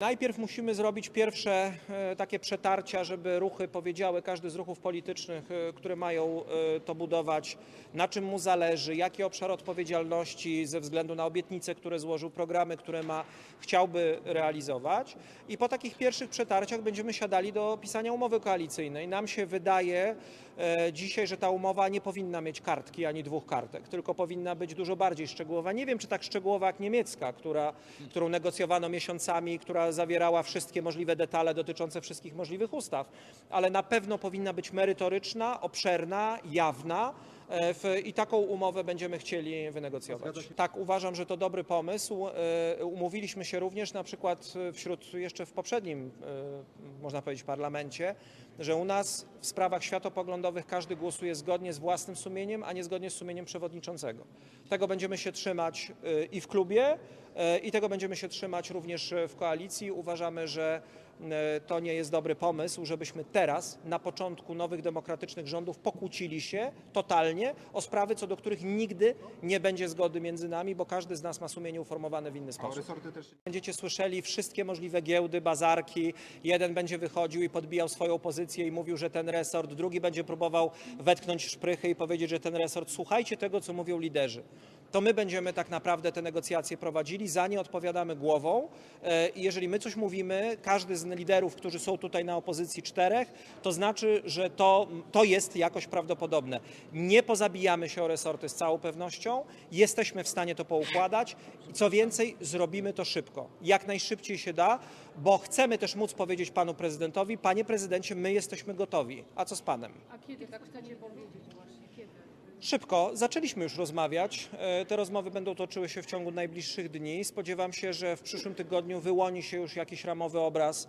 Najpierw musimy zrobić pierwsze e, takie przetarcia, żeby ruchy powiedziały, każdy z ruchów politycznych, e, które mają e, to budować, na czym mu zależy, jaki obszar odpowiedzialności ze względu na obietnice, które złożył, programy, które ma, chciałby realizować. I po takich pierwszych przetarciach będziemy siadali do pisania umowy koalicyjnej. Nam się wydaje dzisiaj, że ta umowa nie powinna mieć kartki ani dwóch kartek, tylko powinna być dużo bardziej szczegółowa. Nie wiem, czy tak szczegółowa jak niemiecka, która, którą negocjowano miesiącami, która zawierała wszystkie możliwe detale dotyczące wszystkich możliwych ustaw, ale na pewno powinna być merytoryczna, obszerna, jawna. e, w- I taką umowę będziemy chcieli wynegocjować. Tak, uważam, że to dobry pomysł. E, Umówiliśmy się również na przykład e, wśród jeszcze w poprzednim, można powiedzieć, parlamencie, że u nas w sprawach światopoglądowych każdy głosuje zgodnie z własnym sumieniem, a nie zgodnie z sumieniem przewodniczącego. Tego będziemy się trzymać i w klubie, i tego będziemy się trzymać również e, w koalicji. Uważamy, że e, to nie jest dobry pomysł, żebyśmy teraz, na początku nowych demokratycznych rządów, pokłócili się totalnie o sprawy, co do których nigdy nie będzie zgody między nami, bo każdy z nas ma sumienie uformowane w inny sposób. Będziecie słyszeli wszystkie możliwe giełdy, bazarki. Jeden będzie wychodził i podbijał swoją pozycję i mówił, że ten resort, drugi będzie próbował wetknąć szprychy i powiedzieć, że ten resort. Słuchajcie tego, co mówią liderzy. To my będziemy tak naprawdę te negocjacje prowadzili, za nie odpowiadamy głową. E, I jeżeli my coś mówimy, każdy z liderów, którzy są tutaj na opozycji czterech, to znaczy, że to, to jest jakoś prawdopodobne. Nie pozabijamy się o resorty z całą pewnością, jesteśmy w stanie to poukładać i co więcej, zrobimy to szybko. Jak najszybciej się da, bo chcemy też móc powiedzieć panu prezydentowi, panie prezydencie, my jesteśmy gotowi. A co z panem? A kiedy tak chcecie powiedzieć właśnie? Kiedy? Szybko, zaczęliśmy już rozmawiać. E, Te rozmowy będą toczyły się w ciągu najbliższych dni. Spodziewam się, że w przyszłym tygodniu wyłoni się już jakiś ramowy obraz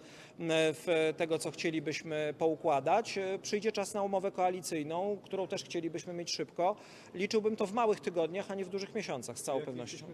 w tego, co chcielibyśmy poukładać. E, Przyjdzie czas na umowę koalicyjną, którą też chcielibyśmy mieć szybko. Liczyłbym to w małych tygodniach, a nie w dużych miesiącach, z całą pewnością.